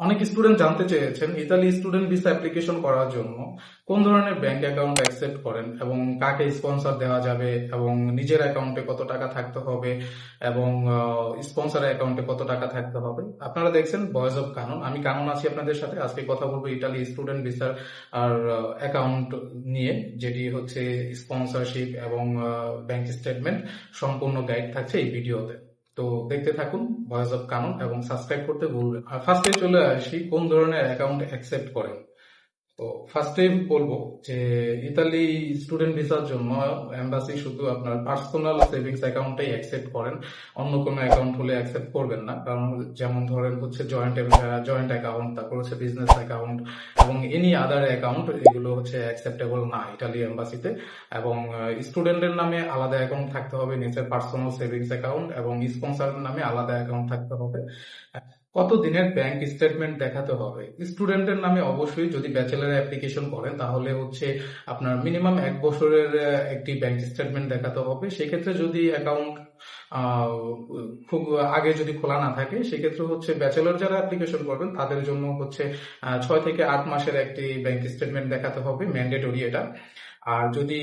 অনেক স্টুডেন্ট জানতে চেয়েছেন ইতালি স্টুডেন্ট ভিসা অ্যাপ্লিকেশন করার জন্য কোন ধরনের ব্যাংক অ্যাকাউন্ট অ্যাকসেপ্ট করেন এবং কাকে স্পন্সর দেওয়া যাবে এবং নিজের অ্যাকাউন্টে কত টাকা থাকতে হবে এবং স্পন্সর অ্যাকাউন্টে কত টাকা থাকতে হবে। আপনারা দেখছেন ভয়েস অফ কানুন আমি কানুন আছি আপনাদের সাথে? আজকে কথা বলব ইতালি স্টুডেন্ট ভিসার আর অ্যাকাউন্ট নিয়ে, যেটি হচ্ছে স্পন্সরশিপ এবং ব্যাংক স্টেটমেন্ট সম্পূর্ণ গাইড থাকছে এই ভিডিওতে তো দেখতে থাকুন ভয়েস অফ কানুন এবং সাবস্ক্রাইব করতে ভুলবেন ফার্স্টে চলে আসি কোন ধরনের অ্যাকাউন্ট অ্যাকসেপ্ট করেন। তো ফার্স্টে বলব যে ইতালি স্টুডেন্ট ভিসার জন্য এম্বাসি শুধু আপনার পার্সোনাল সেভিংস অ্যাকাউন্টটাই অ্যাকসেপ্ট করেন। অন্য কোনো অ্যাকাউন্ট হলে অ্যাকসেপ্ট করবেন না। কারণ যেমন ধরেন হচ্ছে জয়েন্ট জয়েন্ট অ্যাকাউন্ট তারপর হচ্ছে বিজনেস অ্যাকাউন্ট এবং এনি আদার অ্যাকাউন্ট এগুলো হচ্ছে অ্যাকসেপ্টেবল না ইটালি এম্বাসিতে এবং স্টুডেন্টের নামে আলাদা অ্যাকাউন্ট থাকতে হবে, নিজের পার্সোনাল সেভিংস অ্যাকাউন্ট এবং স্পন্সরের নামে আলাদা অ্যাকাউন্ট থাকতে হবে। কত দিনের ব্যাংক স্টেটমেন্ট দেখাতে হবে? স্টুডেন্টের নামে অবশ্যই যদি ব্যাচেলার অ্যাপ্লিকেশন করেন, তাহলে হচ্ছে আপনার মিনিমাম এক বছরের একটি ব্যাংক স্টেটমেন্ট দেখাতে হবে। সেক্ষেত্রে যদি অ্যাকাউন্ট খুব আগে যদি খোলা না থাকে, সেক্ষেত্রে হচ্ছে ব্যাচেলর যারা অ্যাপ্লিকেশন করবেন, তাদের জন্য হচ্ছে ছয় থেকে আট মাসের একটি ব্যাংক স্টেটমেন্ট দেখাতে হবে ম্যান্ডেটরি এটা। আর যদি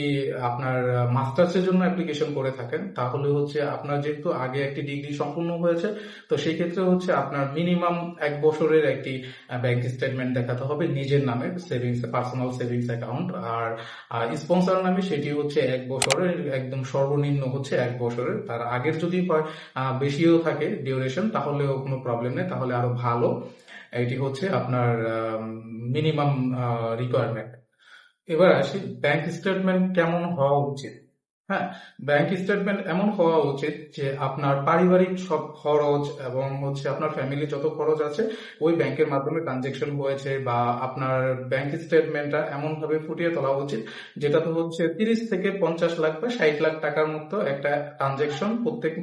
আপনার মাস্টার্সের জন্য অ্যাপ্লিকেশন করে থাকেন, তাহলে হচ্ছে আপনার যেহেতু আগে একটি ডিগ্রি সম্পূর্ণ হয়েছে, তো সেই ক্ষেত্রে হচ্ছে আপনার মিনিমাম এক বছরের একটি ব্যাংক স্টেটমেন্ট দেখাতে হবে নিজের নামে সেভিংস পার্সোনাল সেভিংস অ্যাকাউন্ট আর স্পন্সর নামে সেটি হচ্ছে এক বছরের, একদম সর্বনিম্ন হচ্ছে এক বছরের। তার আগের যদি বেশিও থাকে ডিউরেশন তাহলেও কোনো প্রবলেম নেই, তাহলে আরও ভালো। এটি হচ্ছে আপনার মিনিমাম রিকোয়ারমেন্ট এবার আসি ব্যাংক স্টেটমেন্ট কেমন হওয়া উচিত? হ্যাঁ ব্যাংক স্টেটমেন্ট এমন হওয়া উচিত যে আপনার পারিবারিক সব খরচ এবং হচ্ছে আপনার ফ্যামিলি যত খরচ আছে, ওই ব্যাংকের মাধ্যমে ট্রানজেকশন হয়েছে বা আপনার ব্যাংক স্টেটমেন্টটা এমন ভাবে ফুটিয়ে তোলা উচিত যেটা তো হচ্ছে তিরিশ থেকে পঞ্চাশ লাখ বা ষাট লাখ টাকার মতো একটা ট্রানজেকশন প্রত্যেক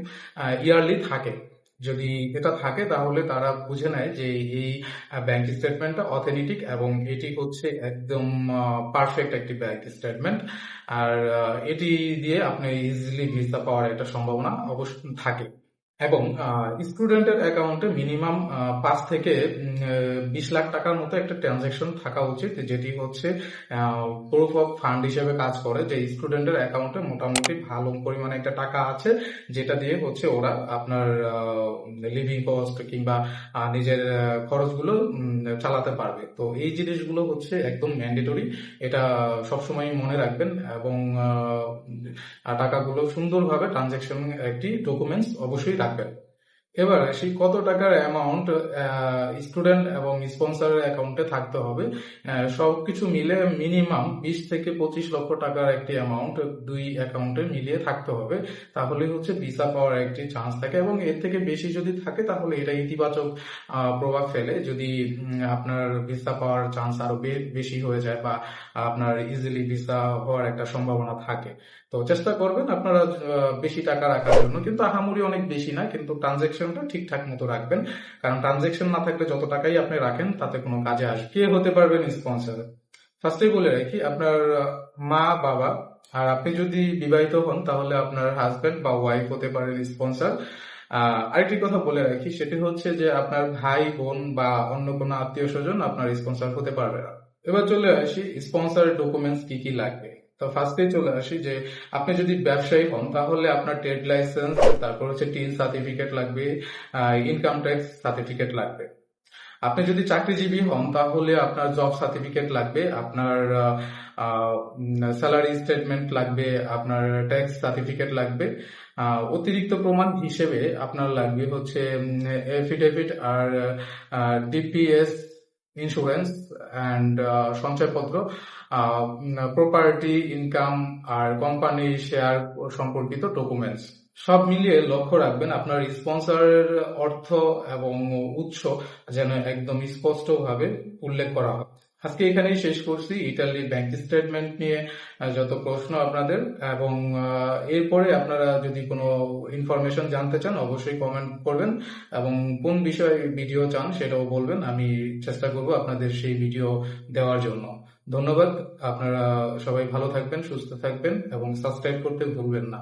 ইয়ারলি থাকে। যদি এটা থাকে, তাহলে তারা বুঝে নেয় যে এই ব্যাংক স্টেটমেন্টটা অথেন্টিক এবং এটি হচ্ছে একদম পারফেক্ট একটি ব্যাংক স্টেটমেন্ট আর এটি দিয়ে আপনি ইজিলি ভিসা পাওয়ার একটা সম্ভাবনা অবশ্য থাকে। এবং স্টুডেন্টের অ্যাকাউন্টে মিনিমাম পাঁচ থেকে বিশ লাখ টাকার মতো একটা ট্রানজাকশন থাকা উচিত, যেটি হচ্ছে প্রুফ অফ ফান্ড হিসেবে কাজ করে, যে স্টুডেন্টের অ্যাকাউন্টে মোটামুটি ভালো পরিমাণে একটা টাকা আছে, যেটা দিয়ে হচ্ছে ওরা আপনার লিভিং কস্ট কিংবা নিজের খরচগুলো চালাতে পারবে। তো এই জিনিসগুলো হচ্ছে একদম ম্যান্ডেটরি এটা সবসময় মনে রাখবেন এবং টাকাগুলো সুন্দরভাবে ট্রানজাকশন একটি ডকুমেন্টস অবশ্যই রাখবেন এবার সেই কত টাকার অ্যামাউন্ট স্টুডেন্ট এবং স্পন্সরের অ্যাকাউন্টে থাকতে হবে সবকিছু মিলে মিনিমাম বিশ থেকে পঁচিশ লক্ষ টাকার একটি অ্যামাউন্ট দুই অ্যাকাউন্টে মিলিয়ে থাকতে হবে। তাহলে হচ্ছে ভিসা পাওয়ার একটি চান্স থাকে এবং এর থেকে বেশি যদি থাকে তাহলে এটা ইতিবাচক প্রভাব ফেলে। যদি আপনার ভিসা পাওয়ার চান্স আরও বেশি হয়ে যায় বা আপনার ইজিলি ভিসা হওয়ার একটা সম্ভাবনা থাকে। তো চেষ্টা করবেন আপনারা বেশি টাকা রাখার জন্য। কিন্তু আহামরি অনেক বেশি না, কিন্তু ট্রানজেকশনটা ঠিকঠাক মতো রাখবেন। কারণ ট্রানজেকশন না থাকলে যত টাকাই আপনি রাখেন, তাতে কোনো কাজে আসবে। কে হতে পারবেন স্পন্সর ফার্স্টেই বলে রাখি, আপনার মা, বাবা, আর আপনি যদি বিবাহিত হন, তাহলে আপনার হাজব্যান্ড বা ওয়াইফ হতে পারেন স্পন্সর আরেকটি কথা বলে রাখি, সেটি হচ্ছে যে আপনার ভাই, বোন বা অন্য কোনো আত্মীয় স্বজন আপনার স্পন্সর হতে পারবে না। এবার চলে আসি স্পন্সর ডকুমেন্টস কি কি লাগবে? তো ফার্স্টে চলে আসি যে আপনি যদি ব্যবসায়ী হন, তাহলে আপনার ট্রেড লাইসেন্স তারপর হচ্ছে টিন সার্টিফিকেট লাগবে ইনকাম ট্যাক্স সার্টিফিকেট লাগবে। আপনি যদি চাকরিজীবী হন, তাহলে আপনার জব সার্টিফিকেট লাগবে, আপনার স্যালারি স্টেটমেন্ট লাগবে, আপনার ট্যাক্স সার্টিফিকেট লাগবে অতিরিক্ত প্রমাণ হিসেবে আপনার লাগবে হচ্ছে এফিডেভিট আর ডিপিএস ইন্স্যুরেন্স অ্যান্ড সঞ্চয়পত্র প্রপার্টি ইনকাম আর কোম্পানি শেয়ার সম্পর্কিত ডকুমেন্টস সব মিলিয়ে লক্ষ্য রাখবেন আপনার স্পন্সরের অর্থ এবং উৎস যেন একদম স্পষ্টভাবে উল্লেখ করা হয়। আজকে এখানেই শেষ করছি। ইটালি ব্যাংক স্টেটমেন্ট নিয়ে যত প্রশ্ন আপনাদের, এবং এরপরে আপনারা যদি কোনো ইনফরমেশন জানতে চান, অবশ্যই কমেন্ট করবেন, এবং কোন বিষয়ে ভিডিও চান সেটাও বলবেন। আমি চেষ্টা করব আপনাদের সেই ভিডিও দেওয়ার জন্য। ধন্যবাদ। আপনারা সবাই ভালো থাকবেন, সুস্থ থাকবেন, এবং সাবস্ক্রাইব করতে ভুলবেন না।